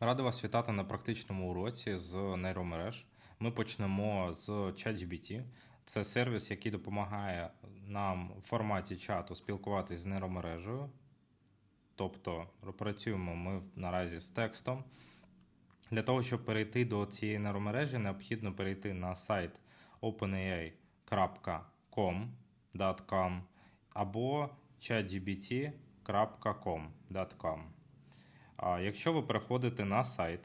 Радий вас вітати на практичному уроці з нейромереж. Ми почнемо з ChatGPT. Це сервіс, який допомагає нам в форматі чату спілкуватися з нейромережею. Тобто працюємо ми наразі з текстом. Для того, щоб перейти до цієї нейромережі, необхідно перейти на сайт openai.com або chatgpt.com. Якщо ви переходите на сайт,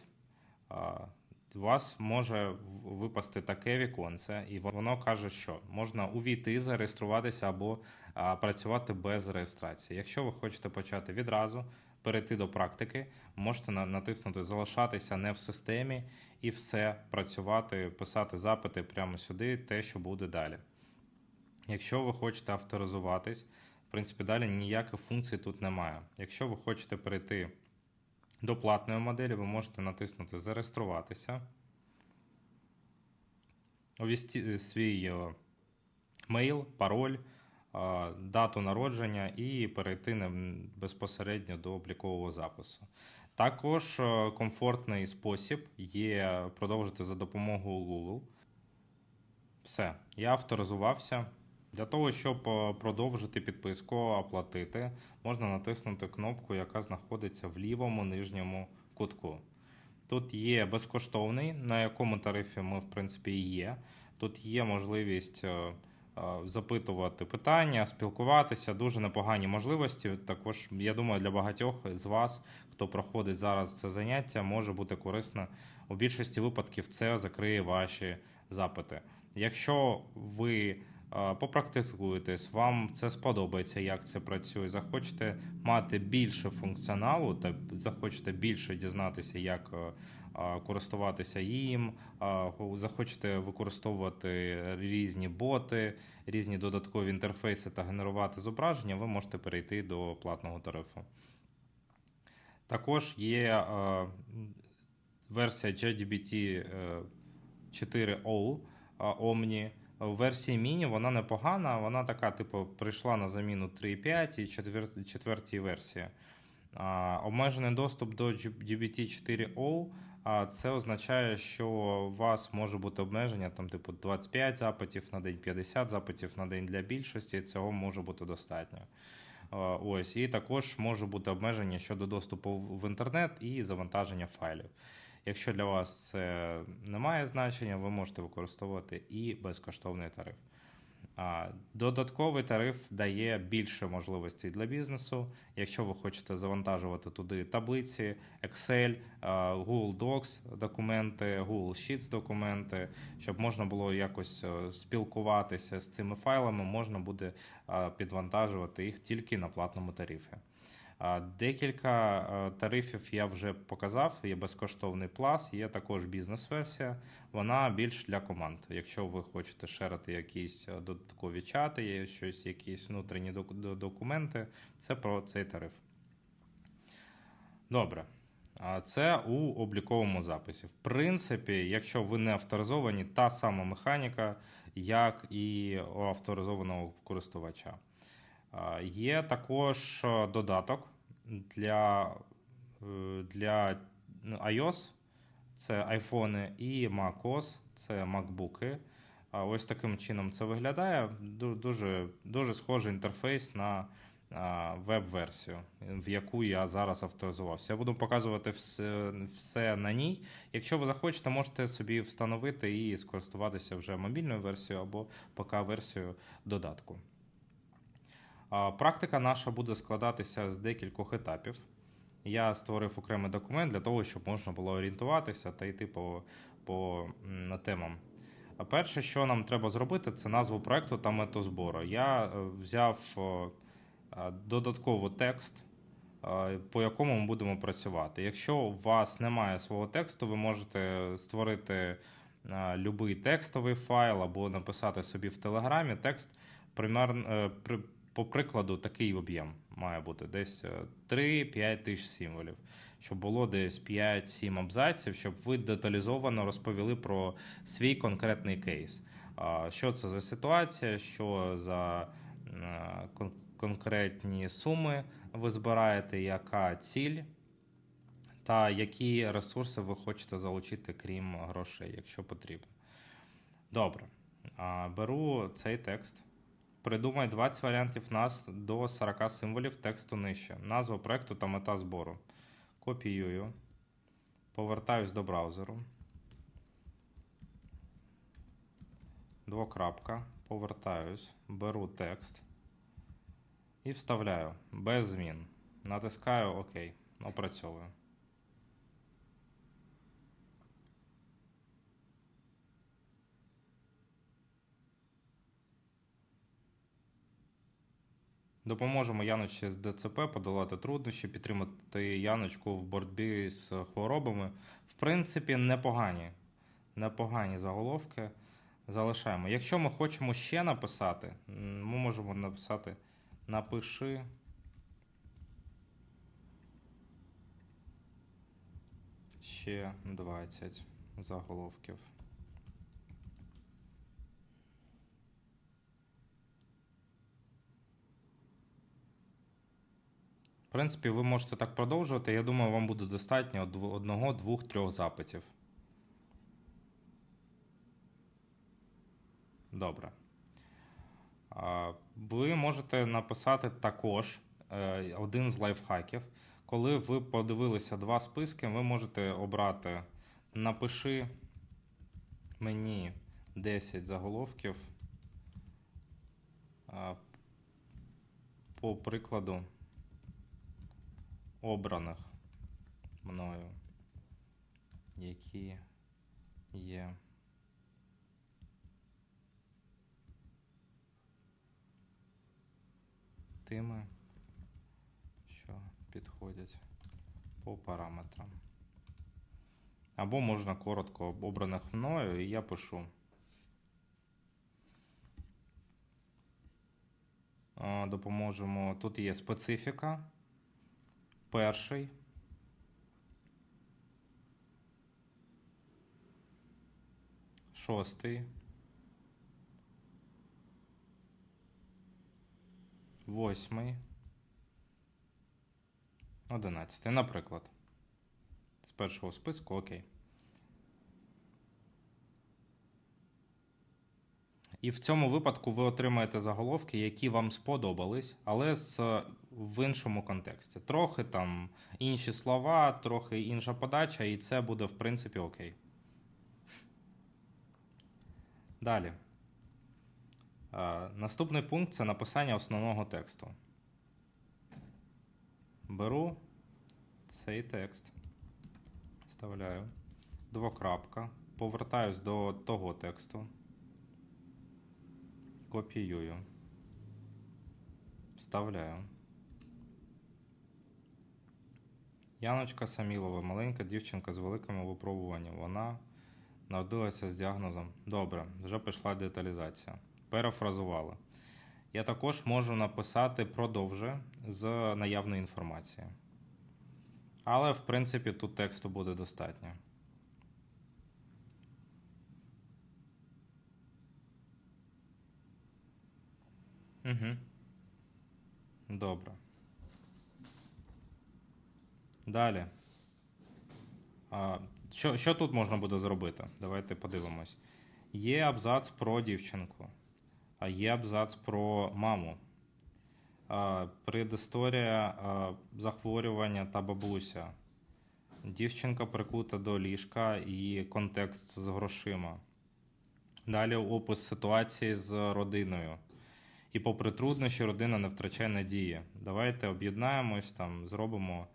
у вас може випасти таке віконце, і воно каже, що можна увійти, зареєструватися або працювати без реєстрації. Якщо ви хочете почати відразу, перейти до практики, можете натиснути Залишатися не в системі і все працювати, писати запити прямо сюди, те, що буде далі. Якщо ви хочете авторизуватись, в принципі, далі ніяких функцій тут немає. Якщо ви хочете перейти до платної моделі, ви можете натиснути Зареєструватися, увести свій е, мейл, пароль, е, дату народження і перейти безпосередньо до облікового запису. Також е, комфортний спосіб є продовжити за допомогою Google. Все, я авторизувався. Для того, щоб е, продовжити підписку, оплатити, можна натиснути кнопку, яка знаходиться в лівому нижньому кутку. Тут є безкоштовний, на якому тарифі ми, в принципі, є. Тут є можливість е, е, запитувати питання, спілкуватися, дуже непогані можливості. Також, я думаю, для багатьох з вас, хто проходить зараз це заняття, може бути корисно. У більшості випадків це закриє ваші запити. Якщо ви попрактикуєтесь, вам це сподобається, як це працює, захочете мати більше функціоналу та захочете більше дізнатися, як е, користуватися їм, захочете використовувати різні боти, різні додаткові інтерфейси та генерувати зображення, ви можете перейти до платного тарифу. Також є е, версія JGBT е, 4O е, Omni. В версії міні вона непогана, вона така, типу, прийшла на заміну 3.5 і четвер- четвертій версії. А, Обмежений доступ до GBT4O. А це означає, що у вас може бути обмеження там, типу, 25 запитів на день, 50 запитів на день для більшості. Цього може бути достатньо. Ось, і також може бути обмеження щодо доступу в інтернет і завантаження файлів. Якщо для вас це не має значення, ви можете використовувати і безкоштовний тариф. Додатковий тариф дає більше можливостей для бізнесу. Якщо ви хочете завантажувати туди таблиці, Excel, Google Docs документи, Google Sheets документи, щоб можна було якось е, спілкуватися з цими файлами, можна буде підвантажувати їх тільки на платному тарифі. Декілька тарифів я вже показав. Є безкоштовний плас, є також бізнес-версія. Вона більш для команд. Якщо ви хочете шерити якісь додаткові чати, є щось, якісь внутрішні документи, це про цей тариф. Добре. Це у обліковому записі. В принципі, якщо ви не авторизовані, та сама механіка, як і у авторизованого користувача. Є також е, додаток для, е, для ну, iOS, це iPhone і macOS, це MacBook. Ось таким чином це виглядає. Дуже, дуже схожий інтерфейс на веб-версію, в яку я зараз авторизувався. Я буду показувати все, все на ній. Якщо ви захочете, можете собі встановити і скористуватися вже мобільною версією або ПК-версією додатку. Практика наша буде складатися з декількох етапів. Я створив окремий документ для того, щоб можна було орієнтуватися та йти по, по м, темам. Перше, що нам треба зробити, це назву проекту та мету збору. Я е, взяв додатковий текст, по якому ми будемо працювати. Якщо у вас немає свого тексту, ви можете створити любий текстовий файл або написати собі в Телеграмі текст. Примерно, е, по прикладу, такий об'єм має бути десь е, 3-5 тисяч символів, щоб було десь 5-7 абзаців, щоб ви деталізовано розповіли про свій конкретний кейс. Що це за ситуація, що за е, конкретні суми ви збираєте, яка ціль та які ресурси ви хочете залучити, крім грошей, якщо потрібно. Добре. Беру цей текст. Придумай 20 варіантів нас до 40 символів тексту нижче. Назва проекту та мета збору. Копіюю. Повертаюсь до браузеру. Двокрапка. Повертаюсь. Беру текст. І вставляю без змін. Натискаю ОК. Опрацьовую. Допоможемо Яночці з ДЦП подолати труднощі, підтримати Яночку в боротьбі з хворобами. В принципі, непогані. Непогані заголовки. Залишаємо. Якщо ми хочемо ще написати, ми можемо написати напиши. Ще 20 заголовків. В принципі, ви можете так продовжувати. Я думаю, вам буде достатньо одного, двох, трьох запитів. Добре. Ви можете написати також е, один з лайфхаків. Коли ви подивилися два списки, ви можете обрати напиши мені 10 заголовків. По прикладу обраних мною, які є. Тими, що підходять по параметрам. Або можна коротко обраних мною, і я пишу. Допоможемо. Тут є специфіка. Перший. Шостий. Восьмий. Одинадцятий. Наприклад. З першого списку, окей. І в цьому випадку ви отримаєте заголовки, які вам сподобались, але з, в іншому контексті. Трохи там інші слова, трохи інша подача, і це буде, в принципі, окей. Далі. Е, наступний пункт це написання основного тексту. Беру цей текст, вставляю, двокрапка, повертаюсь до того тексту. Копіюю. Вставляю. Яночка Самілова, маленька дівчинка з великими випробуваннями. Вона народилася з діагнозом. Добре, вже пішла деталізація. Перефразували. Я також можу написати продовже з наявної інформації. Але, в принципі, тут тексту буде достатньо. Угу. Добре. Далі. А, що, що тут можна буде зробити? Давайте подивимось. Є абзац про дівчинку, а є абзац про маму. А, Предісторія а, захворювання та бабуся. Дівчинка прикута до ліжка і контекст з грошима. Далі опис ситуації з родиною. І попри труднощі, родина не втрачає надії. Давайте об'єднаємось, там зробимо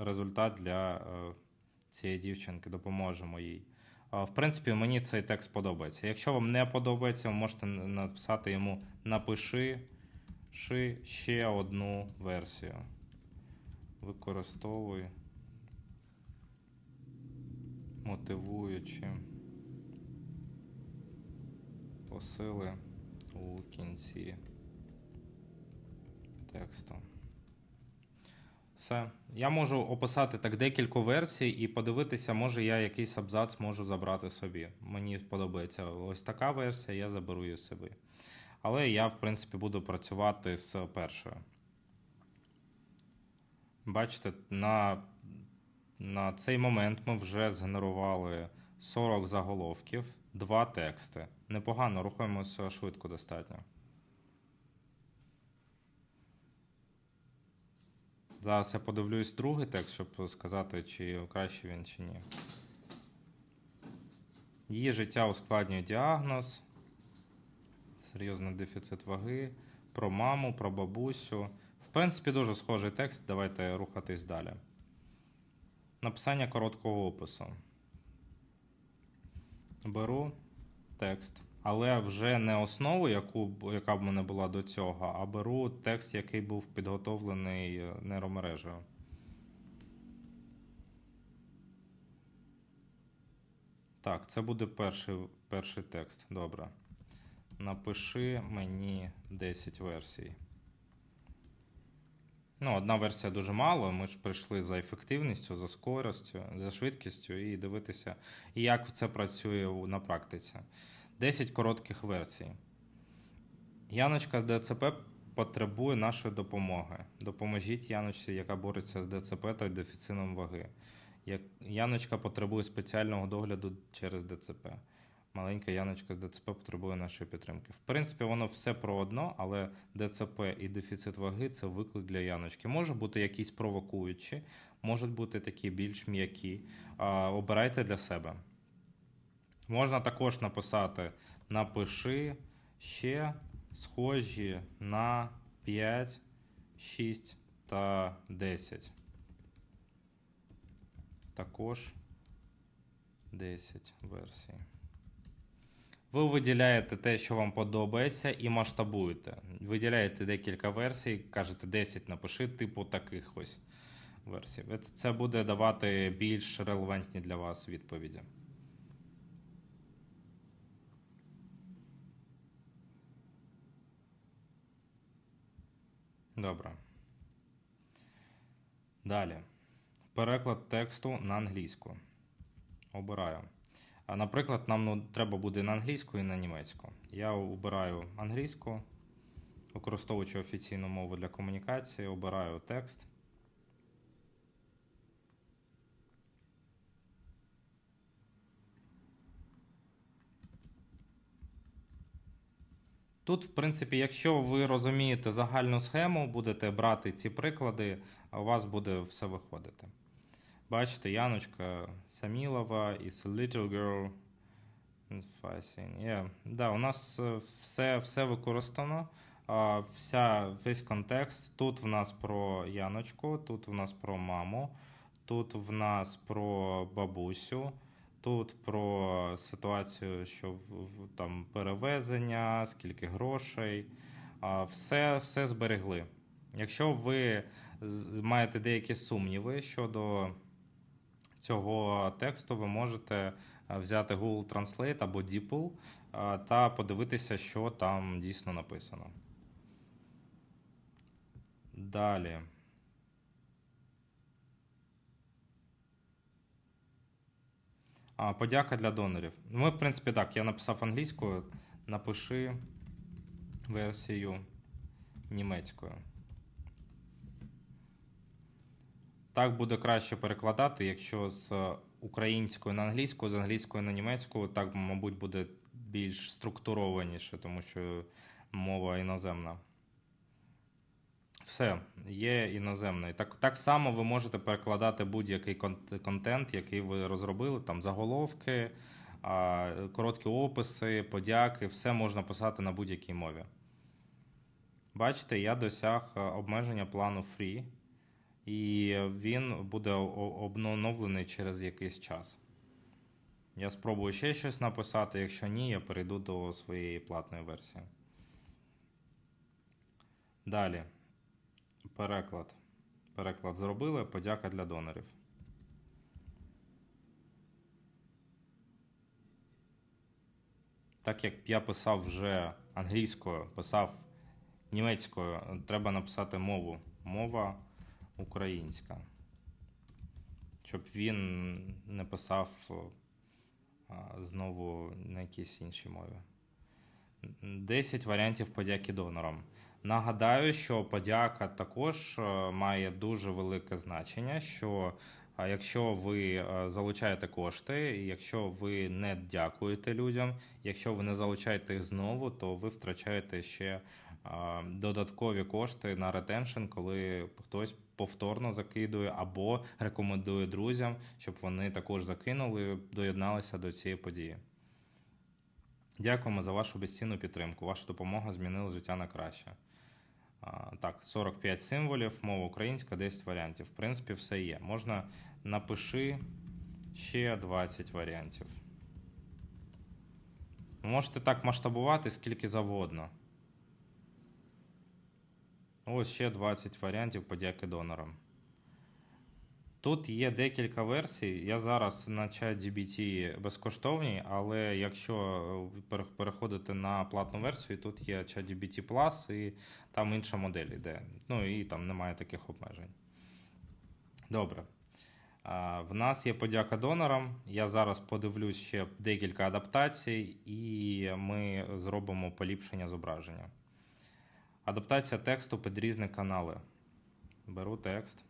результат для е, цієї дівчинки, допоможемо їй. В принципі, мені цей текст подобається. Якщо вам не подобається, ви можете написати йому напиши ще одну версію. Використовуй мотивуючи посили у кінці тексту. Все. Я можу описати так декілька версій і подивитися, може я якийсь абзац можу забрати собі. Мені подобається ось така версія, я заберу її собі. Але я, в принципі, буду працювати з першою. Бачите, на На цей момент ми вже згенерували 40 заголовків, два тексти. Непогано, рухаємося швидко достатньо. Зараз я подивлюсь другий текст, щоб сказати, чи краще він, чи ні. Її життя ускладнює діагноз, серйозний дефіцит ваги, про маму, про бабусю. В принципі, дуже схожий текст. Давайте рухатись далі. Написання короткого опису. Беру текст, але вже не основу, яку, б- яка в мене була до цього, а беру текст, який був підготовлений е, нейромережею. Так, це буде перший, перший текст. Добре. Напиши мені 10 версій. Ну, одна версія дуже мало. Ми ж прийшли за ефективністю, за скоростю, за швидкістю і дивитися, як це працює на практиці. 10 коротких версій. Яночка з ДЦП потребує нашої допомоги. Допоможіть Яночці, яка бореться з ДЦП та дефіцитом ваги. Яночка потребує спеціального догляду через ДЦП. Маленька Яночка з ДЦП потребує нашої підтримки. В принципі, воно все про одно, але ДЦП і дефіцит ваги це виклик для Яночки. Може бути якісь провокуючі, можуть бути такі більш м'які. Обирайте для себе. Можна також написати: напиши ще схожі на 5, 6 та 10. Також 10 версій. Ви виділяєте те, що вам подобається, і масштабуєте. Виділяєте декілька версій, кажете 10 напиши, типу таких ось версій. Це буде давати більш релевантні для вас відповіді. Добре. Далі. Переклад тексту на англійську. Обираю. А, Наприклад, нам ну, треба буде на англійську і на німецьку. Я обираю англійську, використовуючи офіційну мову для комунікації, обираю текст. Тут, в принципі, якщо ви розумієте загальну схему, будете брати ці приклади, у вас буде все виходити. Бачите, Яночка Самілова is a little girl. Yeah. Да, у нас е, все, все використано. Вся, весь контекст. Тут в нас про Яночку, тут в нас про маму, тут в нас про бабусю, тут про ситуацію, що там перевезення, скільки грошей. Все, все зберегли. Якщо ви маєте деякі сумніви щодо цього тексту, ви можете е, взяти Google Translate або DeepL е, та подивитися, що там дійсно написано. Далі. А, подяка для донорів. Ми, в принципі, так, я написав англійською. Напиши версію німецькою. Так буде краще перекладати, якщо з української на англійську, з англійської на німецьку, так, мабуть, буде більш структурованіше, тому що мова іноземна. Все, є іноземний. Так, так само ви можете перекладати будь-який контент, який ви розробили, там заголовки, короткі описи, подяки, все можна писати на будь-якій мові. Бачите, я досяг е, обмеження плану Free, і він буде обновлений через якийсь час. Я спробую ще щось написати, якщо ні, я перейду до своєї платної версії. Далі. Переклад. Переклад зробили. Подяка для донорів. Так як я писав вже англійською, писав німецькою, треба написати мову. Мова українська. Щоб він не писав знову на якійсь іншій мові. 10 варіантів подяки донорам. Нагадаю, що подяка також е, має дуже велике значення, що якщо ви е, залучаєте кошти, якщо ви не дякуєте людям, якщо ви не залучаєте їх знову, то ви втрачаєте ще додаткові кошти на ретеншн, коли хтось повторно закидує або рекомендує друзям, щоб вони також закинули, доєдналися до цієї події. Дякуємо за вашу безцінну підтримку. Ваша допомога змінила життя на краще. Так, 45 символів, мова українська, 10 варіантів. В принципі, все є. Можна напиши ще 20 варіантів. Можете так масштабувати скільки завгодно. Ось ще 20 варіантів подяки донорам. Тут є декілька версій. Я зараз на ChatGPT безкоштовній, але якщо ви пере- переходите на платну версію, тут є ChatGPT Plus і там інша модель йде. Ну і там немає таких обмежень. Добре. В нас є подяка донорам. Я зараз подивлюсь ще декілька адаптацій, і ми зробимо поліпшення зображення. Адаптація тексту під різні канали. Беру текст.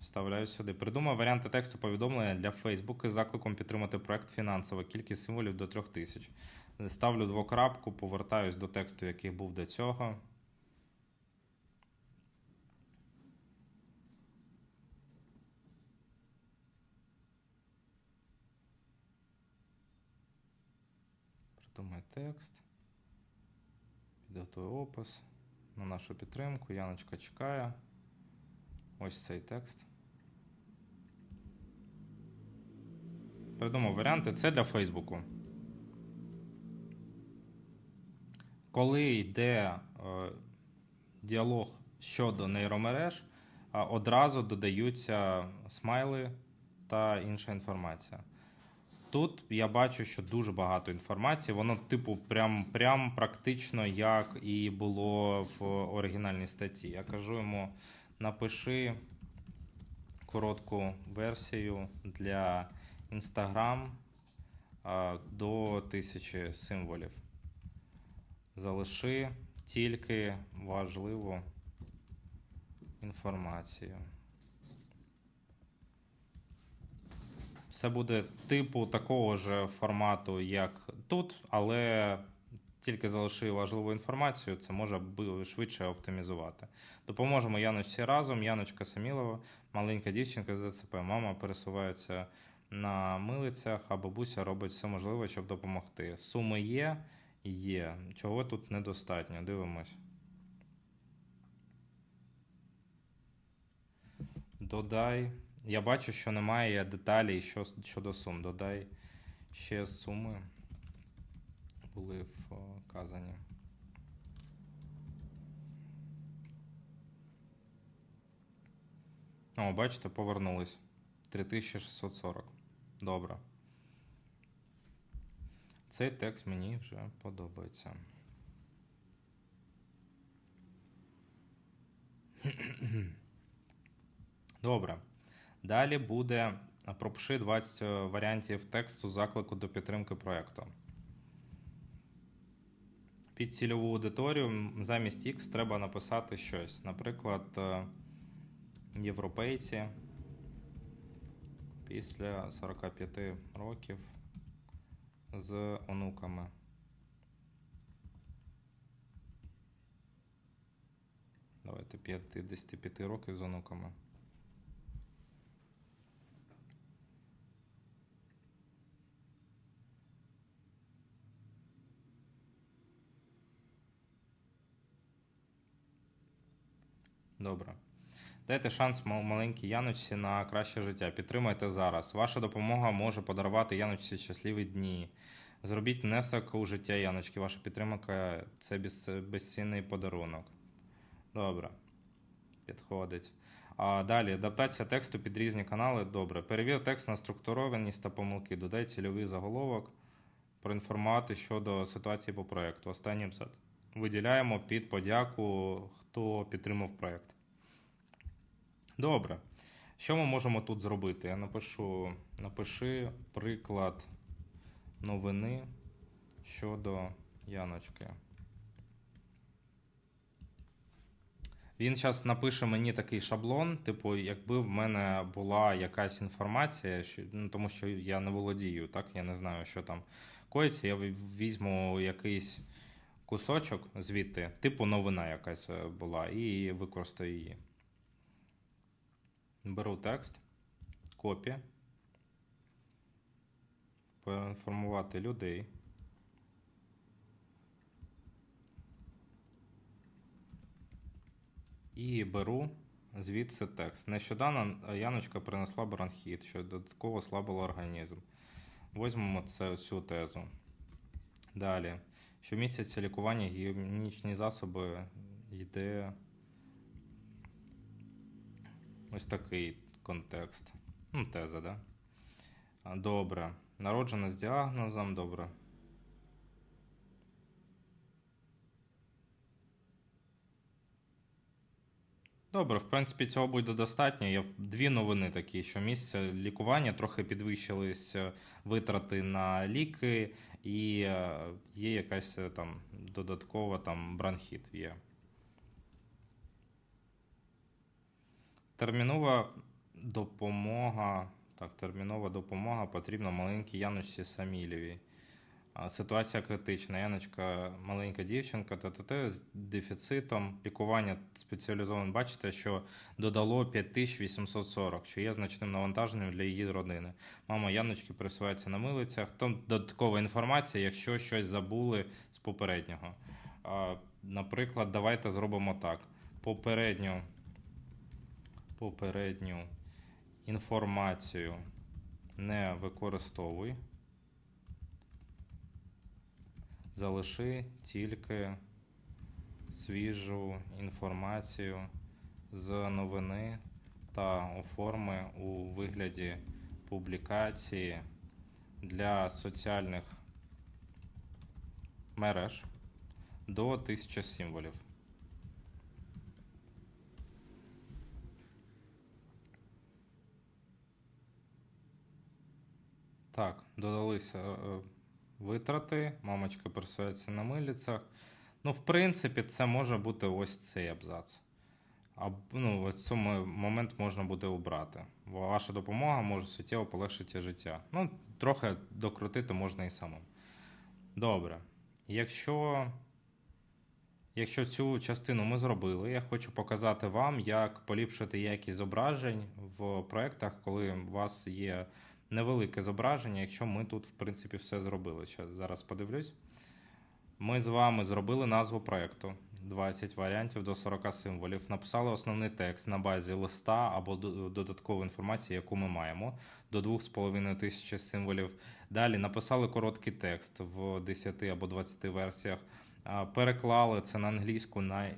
Вставляю сюди. Придумав варіанти тексту повідомлення для Facebook із закликом підтримати проект фінансово. Кількість символів до 3000. Ставлю двокрапку, повертаюсь до тексту, який був до цього. Придумай текст. Підготую опис на нашу підтримку. Яночка чекає. Ось цей текст. Придумав варіанти. Це для Фейсбуку. Коли йде е, діалог щодо нейромереж, одразу додаються смайли та інша інформація. Тут я бачу, що дуже багато інформації. Воно, типу, прям, прям практично як і було в оригінальній статті. Я кажу йому: напиши коротку версію для Instagram до тисячі символів. Залиши тільки важливу інформацію. Це буде типу такого ж формату, як тут, але тільки залиши важливу інформацію, це може швидше оптимізувати. Допоможемо Яночці разом. Яночка Самілова, маленька дівчинка з ДЦП. Мама пересувається на милицях, а бабуся робить все можливе, щоб допомогти. Суми є, є. Чого тут недостатньо? Дивимось. Додай. Я бачу, що немає деталей щодо сум. Додай ще суми були вказані. О, бачите, повернулись. 3640. Добре. Цей текст мені вже подобається. Добре. Далі буде пропиши 20 варіантів тексту заклику до підтримки проєкту. Під цільову аудиторію замість X треба написати щось. Наприклад, е, європейці після 45 років з онуками. Давайте 55 років з онуками. Добре. Дайте шанс маленькій Яночці на краще життя. Підтримайте зараз. Ваша допомога може подарувати Яночці щасливі дні. Зробіть внесок у життя Яночки. Ваша підтримка це безцінний подарунок. Добре. Підходить. А далі адаптація тексту під різні канали. Добре. Перевір текст на структурованість та помилки. Додай цільовий заголовок. Проінформувати щодо ситуації по проєкту. Останній абзац. Виділяємо під подяку, хто підтримав проєкт. Добре. Що ми можемо тут зробити? Я напишу, напиши приклад новини щодо Яночки. Він зараз напише мені такий шаблон, типу, якби в мене була якась інформація, що, ну, тому що я не володію, так, я не знаю, що там коїться. Я візьму якийсь кусочок звідти, типу новина якась е, була, і використаю її. Беру текст, копі, поінформувати людей. І беру звідси текст. Нещодавно Яночка принесла бронхіт, що додатково слабило організм. Возьмемо це, цю тезу. Далі. Щомісяця лікування гігієнічні засоби йде ось такий контекст. Ну, теза, да? Добре. Народжена з діагнозом, добре. Добре, в принципі, цього буде достатньо. Є дві новини такі, що місце лікування трохи підвищились е, витрати на ліки, і е, є якась е, там додаткова там бронхіт є. Термінова допомога. Так, термінова допомога потрібна маленькій Яночці Самілєвій. Ситуація критична. Яночка, маленька дівчинка, ТТТ з дефіцитом. Лікування спеціалізоване. Бачите, що додало 5840, що є значним навантаженням для її родини. Мама Яночки пересувається на милицях. Там додаткова інформація, якщо щось забули з попереднього. Наприклад, давайте зробимо так. Попередню, попередню інформацію не використовуй. Залиши тільки свіжу інформацію з новини та оформи у вигляді публікації для соціальних мереж до 1000 символів. Так, додалися е, витрати. Мамочка пересувається на милицях. Ну, в принципі, це може бути ось цей абзац. А, ну, ось цей момент можна буде обрати. Ваша допомога може суттєво полегшити життя. Ну, трохи докрутити можна і самим. Добре. Якщо, якщо цю частину ми зробили, я хочу показати вам, як поліпшити якість зображень в проєктах, коли у вас є невелике зображення, якщо ми тут, в принципі, все зробили. Щас, зараз подивлюсь. Ми з вами зробили назву проєкту. 20 варіантів до 40 символів. Написали основний текст на базі листа або додаткової інформації, яку ми маємо, до 2,5 тисячі символів. Далі написали короткий текст в 10 або 20 версіях. Переклали це на англійську на е,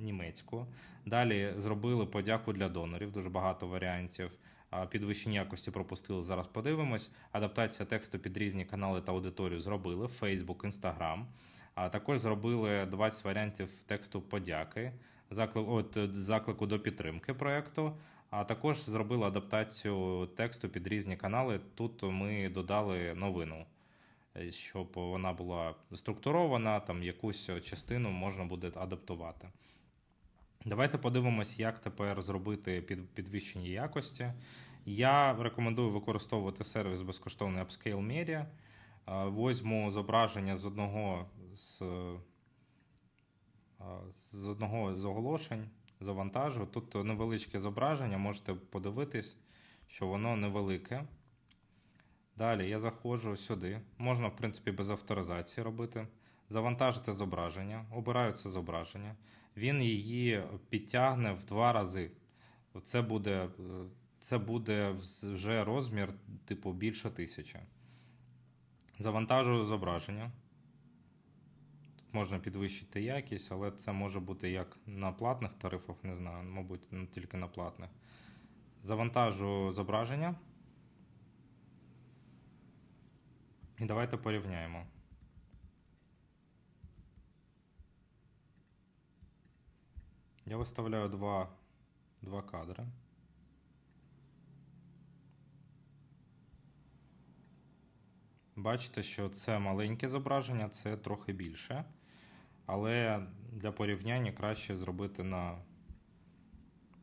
німецьку. Далі зробили подяку для донорів, дуже багато варіантів підвищення якості пропустили. Зараз подивимось. Адаптація тексту під різні канали та аудиторію зробили: Facebook, Instagram. А також зробили 20 варіантів тексту подяки, заклик, от, заклику до підтримки проєкту. А також зробили адаптацію тексту під різні канали. Тут ми додали новину, е, щоб вона була структурована, там якусь частину можна буде адаптувати. Давайте подивимось, як тепер зробити підвищення якості. Я рекомендую використовувати сервіс безкоштовний Upscale Media. Возьму зображення з одного з з одного з оголошень, завантажу. Тут невеличке зображення, можете подивитись, що воно невелике. Далі я заходжу сюди. Можна, в принципі, без авторизації робити. Завантажити зображення, обираю це зображення. Він її підтягне в два рази. Це буде це буде вже розмір, типу, більше тисячі. Завантажую зображення. Тут можна підвищити якість, але це може бути як на платних тарифах, не знаю, мабуть, не тільки на платних. Завантажую зображення. І давайте порівняємо. Я виставляю два, два кадри. Бачите, що це маленьке зображення, це трохи більше. Але для порівняння краще зробити на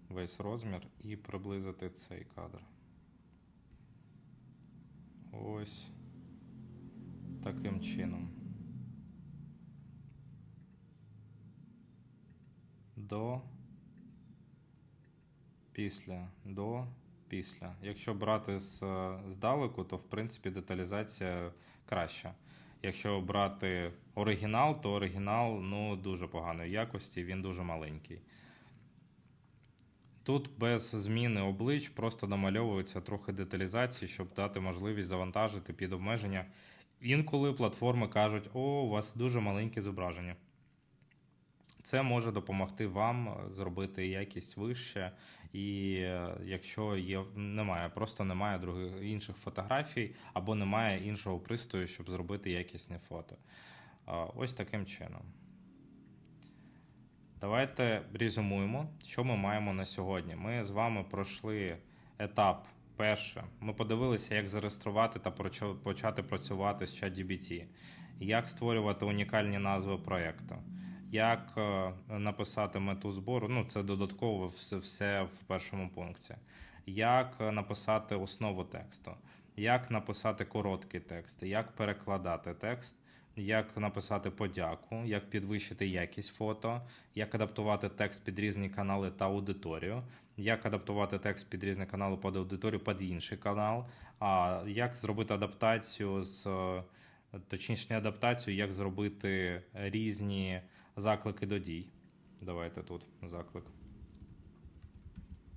весь розмір і приблизити цей кадр. Ось таким чином. До, після, до, після. Якщо брати з, е, здалеку, то в принципі деталізація краща. Якщо брати оригінал, то оригінал ну, дуже поганої якості, він дуже маленький. Тут без зміни облич просто намальовується трохи деталізації, щоб дати можливість завантажити під обмеження. Інколи платформи кажуть, о, у вас дуже маленьке зображення. Це може допомогти вам е, зробити якість вище, і е, якщо є, немає, просто немає других інших фотографій, або немає іншого пристрою, щоб зробити якісне фото. Ось таким чином. Давайте резюмуємо, що ми маємо на сьогодні. Ми з вами пройшли етап перше. Ми подивилися, як зареєструвати та почати працювати з ChatGPT, як створювати унікальні назви проєкту, як е, написати мету збору. Ну, це додатково все, все в першому пункті. Як е, написати основу тексту, як написати короткий текст, як перекладати текст. Як написати подяку, як підвищити якість фото, як адаптувати текст під різні канали та аудиторію, як адаптувати текст під різні канали під аудиторію під інший канал, а як зробити адаптацію з е, точніше не адаптацію, як зробити різні заклики до дій. Давайте тут заклик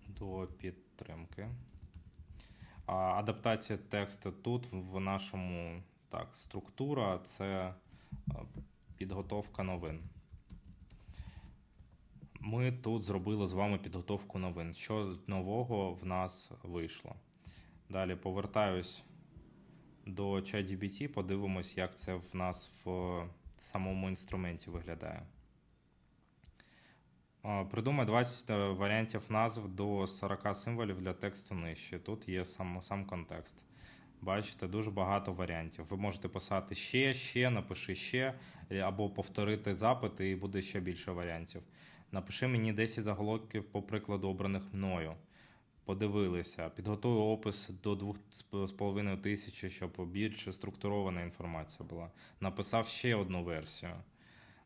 до підтримки. А адаптація тексту тут в нашому так, структура це е, підготовка новин. Ми тут зробили з вами підготовку новин. Що нового в нас вийшло? Далі повертаюсь до ChatGPT, подивимось, як це в нас в самому інструменті виглядає. Придумай 20 е, варіантів назв до 40 символів для тексту нижче. Тут є сам, сам контекст. Бачите, дуже багато варіантів. Ви можете писати ще, ще, напиши ще, е, або повторити запит, і буде ще більше варіантів. Напиши мені 10 заголовків по прикладу обраних мною. Подивилися, підготую опис до 2,5 тисячі, щоб більше структурована інформація була. Написав ще одну версію.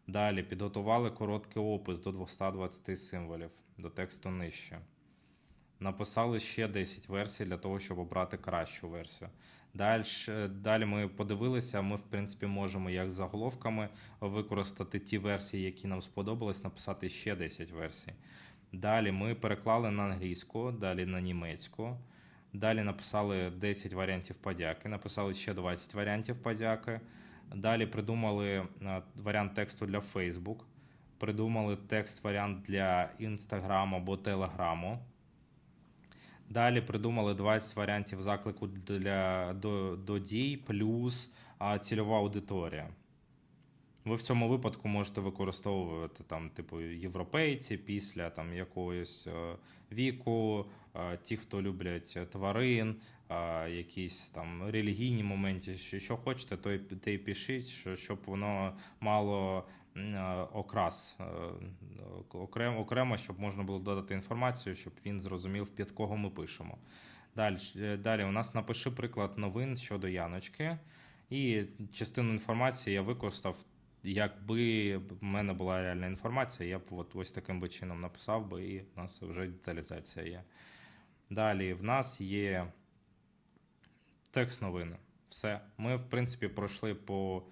Далі підготували короткий опис до 220 символів до тексту нижче. Написали ще 10 версій для того, щоб обрати кращу версію. Далі, далі ми подивилися, ми, в принципі, можемо як заголовками використати ті версії, які нам сподобались, написати ще 10 версій. Далі ми переклали на англійську, далі на німецьку. Далі написали 10 варіантів подяки, написали ще 20 варіантів подяки. Далі придумали е, варіант тексту для Facebook, придумали текст-варіант для Instagram або Telegram. Далі придумали 20 варіантів заклику для, до, до дій, плюс а, цільова аудиторія. Ви в цьому випадку можете використовувати там, типу, європейці після там, якогось е, віку, е, ті, хто люблять тварин, е, якісь там релігійні моменти, що, хочете, то й, те й пишіть, що, щоб воно мало окрас окремо, окремо, щоб можна було додати інформацію, щоб він зрозумів, під кого ми пишемо. Далі, далі у нас напиши приклад новин щодо Яночки. І частину інформації я використав Якби в мене була реальна інформація, я б от ось таким би чином написав би, і в нас вже деталізація є. Далі в нас є текст новини. Все. Ми, в принципі, пройшли по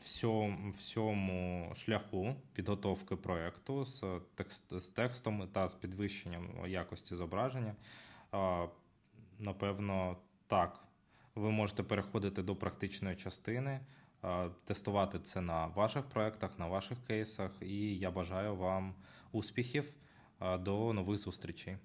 всьому, всьому шляху підготовки проєкту з, текст, з текстом та з підвищенням якості зображення. Напевно, так. Ви можете переходити до практичної частини тестувати це на ваших проектах, на ваших кейсах. І я бажаю вам успіхів. До нових зустрічей.